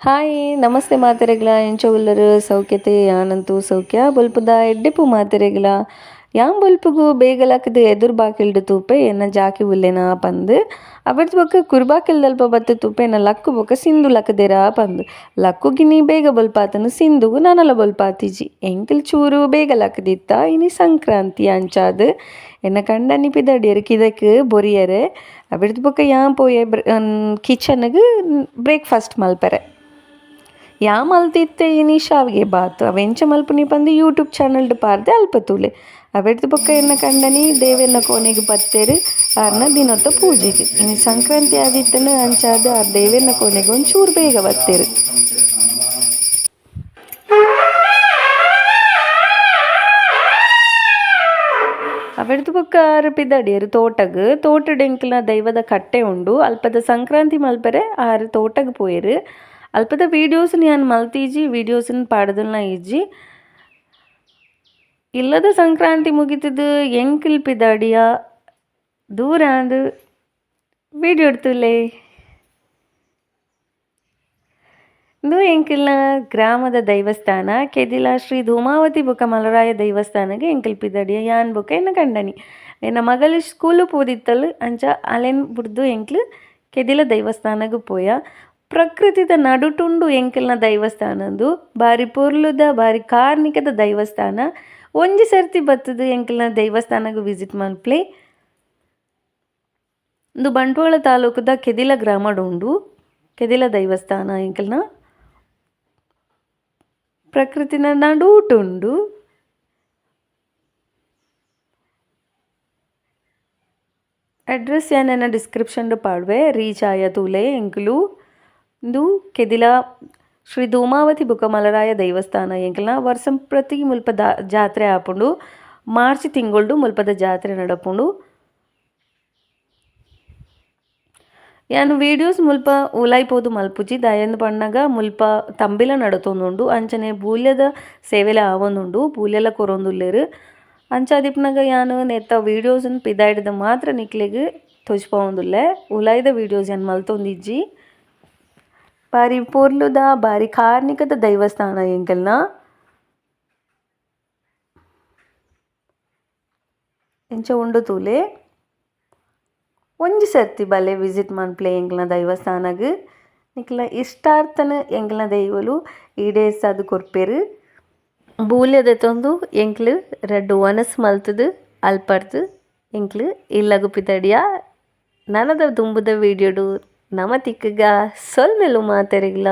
Hi, ನಮಸ್ತೆ ಮಾತೆರೆಗ್ಲ ಎಂಚ ಉಲ್ಲರು ಸೌಖ್ಯತೆ, ಆನಂತು, ಸೌಖ್ಯ, ಬೊಲ್ಪುದ, ಎಡ್ಡೆಪು ಮಾತೆರೆಗ್ಲ ಯಾಂ ಬೊಲ್ಪುಗು ಬೇಗಲಾಕದು ಎದುರು ಬಾಕಿಲ್ಡು ತೂಪೆ, ಎನ್ನ ಜಾಕಿ ಉಲ್ಲೆನ ಪಂದ್. ಅವರ್ದು ಬೊಕ ಕುರ್ಬಾಕಿಲ್ದಲ್ಪ ಬತ್ತು ತೂಪೆ, ಎನ್ನ ಲಕ್ಕು ಬೊಕ ಸಿಂಧು ಲಕ್ಕದೆರ ಪಂದ್. ಲಕ್ಕು ಗಿನಿ ಬೇಗ ಬಲ್ಪಾತನು, ಸಿಂಧುಗು ನನಲ ಬಲ್ಪಾತಿಜಿ. ಎಂಕಲ್ ಚೂರು ಬೇಗ ಲಕ್ಕದಿತ್ತ ಇನಿ ಸಂಕ್ರಾಂತಿ ಅಂಚಾದ್. ಎನ್ನ ಕಂಡ ಕಂಡನಿಪಿದ ಕಿದಕ್ ಬೊರಿಯರೆ. ಅವರ್ದು ಬೊಕ ಯಾಂ ಪೋಯೆ ಕಿಚನ್ಗ್ ಬ್ರೇಕ್ಫಾಸ್ಟ್ ಮಲ್ಪೆರೆ. ಯಾ ಮಲ್ತಿತ್ತೆ ಇನಿ ಶಾವಿಗೆ ಬಾತ್ ಅವೆಂಚ ಮಲ್ಪುನಿ ಪಂದ್ ಯೂಟ್ಯೂಬ್ ಚಾನಲ್ಡ್ ಪಾರ್ದೆ ಅಲ್ಪತೂಲೆ ಅವೆಡ್ದು ಬೊಕ್ಕ ಎನ್ನ ಕಂಡನಿ ದೇವೆಲ್ಲ ಕೋನೆಗೆ ಬತ್ತೇರ್, ಆರ್ನ ದಿನೊತ್ತ ಪೂಜೆಗ್. ಇನಿ ಸಂಕ್ರಾಂತಿ ಆದಿತ್ತಂಡ ಅಂಚಾದ್ ಆ ದೇವೆನ್ನ ಕೋಣೆಗ್ ಒಂಚೂರು ಬೇಗ ಬತ್ತೇರು. ಅವೆಡ್ದು ಬೊಕ್ಕ ಆರ್ ಪಿದಡಿಯರ್ ತೋಟಗ್. ತೋಟಡ್ ದೈವದ ಕಟ್ಟೆ ಉಂಡು. ಅಲ್ಪದ ಸಂಕ್ರಾಂತಿ ಮಲ್ಪೆರೆ ಆರ್ ತೋಟಗ್ ಪೋಯೆರ್. ಅಲ್ಪದ ವೀಡಿಯೋಸ್ನ್ ಯಾನ್ ಮಲ್ತೀಜಿ ವೀಡಿಯೋಸನ್ನು ಪಾಡ್ದಲ್ನ ಇಜ್ಜಿ ಇಲ್ಲದ ಸಂಕ್ರಾಂತಿ ಮುಗಿತದು ಎಂಕಲ್ ದೂರ ಅದು ವೀಡಿಯೋ ಎಡ್ತುಲೆ ಇಂದು ಎಂಕಿಲ್ನ ಗ್ರಾಮದ ದೈವಸ್ಥಾನ, ಕೆದಿಲ ಶ್ರೀ ಧೂಮಾವತಿ ಬೊಕ ಮಲರಾಯ ದೇವಸ್ಥಾನಗ್ ಎಂಕಲ್ ಪಿದಡಿಯ ಯಾನ್ ಬೊಕ ಎನ್ನ ಕಂಡನಿ? ಎನ್ನ ಮಗಳ ಸ್ಕೂಲ್ ಪೋದಿತ್ತಲ್ ಅಂಚ ಅಲೆನ್ ಬುಡ್ದು ಎಂಕ್ಲ್ ಕೆದಿಲ ದೇವಸ್ಥಾನಗ್ ಪೋಯ? ಪ್ರಕೃತಿದ ನಡುಟುಂಡು ಎಂಕಲ್ನ ದೈವಸ್ಥಾನಂದು ಬಾರಿ ಪೊರ್ಲುದ, ಬಾರಿ ಕಾರ್ಣಿಕದ ದೈವಸ್ಥಾನ. ಒಂಜಿ ಸರ್ತಿ ಬತ್ತುದು ಎಂಕಲ್ನ ದೈವಸ್ಥಾನಗ್ ವಿಸಿಟ್ ಮನ್ಪ್ಲೆ ಒಂದು ಬಂಟ್ವಾಳ ತಾಲೂಕುದ ಕೆದಿಲ ಗ್ರಾಮಡ್ ಉಂಡು ಕೆದಿಲ ದೈವಸ್ಥಾನ ಎಂಕಲ್ನ. ಪ್ರಕೃತಿನ ನಡುಟುಂಡು. ಅಡ್ರೆಸ್ ಏನೇನ ಡಿಸ್ಕ್ರಿಪ್ಷನ್ ಪಾಡ್ವೆ? ರೀಚ್ ಆಯ ತೂಲೆ, ಎಂಕುಲು. ಇಂದು ಕೆದಿಲ ಶ್ರೀ ಬೊಕ ಮಲರಾಯ ದೇವಸ್ಥಾನ ಎಂಕಲ್ನ ವರ್ಷಂ ಪ್ರತಿ ಮುಲ್ಪ ದಾ ಜಾತ್ರೆ ಆಪುಂಡು, ಮಾರ್ಚ್ ತಿಂಗಳದು ಮುಲ್ಪದ ಜಾತ್ರೆ ನಡಪುಂಡು. ಯಾನ್ ವೀಡಿಯೋಸ್ ಮುಲ್ಪ ಉಲಾಯ್ಪೋದು ಮಲ್ಪುಜಿ ದಯಂದ ಪಣ್ಣಗ ಮುಲ್ಪ ತಂಬಿಲ ನಡತೊಂದುಂಡು, ಅಂಚನೆ ಬೂಲ್ಯದ ಸೇವೆಲ ಆವೊಂದುಂಡು ಬೂಲ್ಯಲ ಕೊರೊಂದುಲ್ಲೆರ್. ಅದಿಪ್ನಾಗ ಯಾನ್ ನೆತ್ತ ವೀಡಿಯೋಸನ್ನು ಪಿದಾಯ್ಡ್ದ್ ಮಾತ್ರ ನಿಕ್ಲೆಗ್ ತೋಜ್ಪಾವೊಂದುಲ್ಲೆ, ಉಲಾಯ್ದ ವೀಡಿಯೋಸ್ ಏನು ಮಲ್ತೊಂದಿಜ್ಜಿ. ಬಾರಿ ಪೊರ್ಲುದ ಬಾರಿ ಕಾರ್ಣಿಕದ ದೈವಸ್ಥಾನ ಎಂಕಲ್ನ? ಎಂಚ ಉಂಡು ತೂಲೆ. ಒಂಜಿ ಸರ್ತಿ ಬಲೆ ವಿಸಿಟ್ ಮನ್ಪ್ಲೆ ಎಂಕ್ಲ್ನ ದೈವಸ್ಥಾನಗ್. ನಿಕ್ಲ ಇಷ್ಟಾರ್ಥನ ಎಂಕ್ಲ್ನ ದೈವಲು ಈಡೇರ್ಸಾದ್ ಕೊರ್ಪೆರ್. ಬೂಲ್ಯದ ತೊಂದು ಎಂಕ್ಲು ರಡ್ಡ್ ವನಸ್ ಮಲ್ತುದು, ಅಲ್ಪರ್ದು ಎಂಕ್ಲು ಇಲ್ಲಗು ಪಿತಡಿಯ ನನದ ದುಂಬುದ ವೀಡಿಯೋಡು ನಮ ತಿಕ್ಕುಗ ಸೊಲ್ಮೆಲು ಮಾತೆರೆಗ್ಲ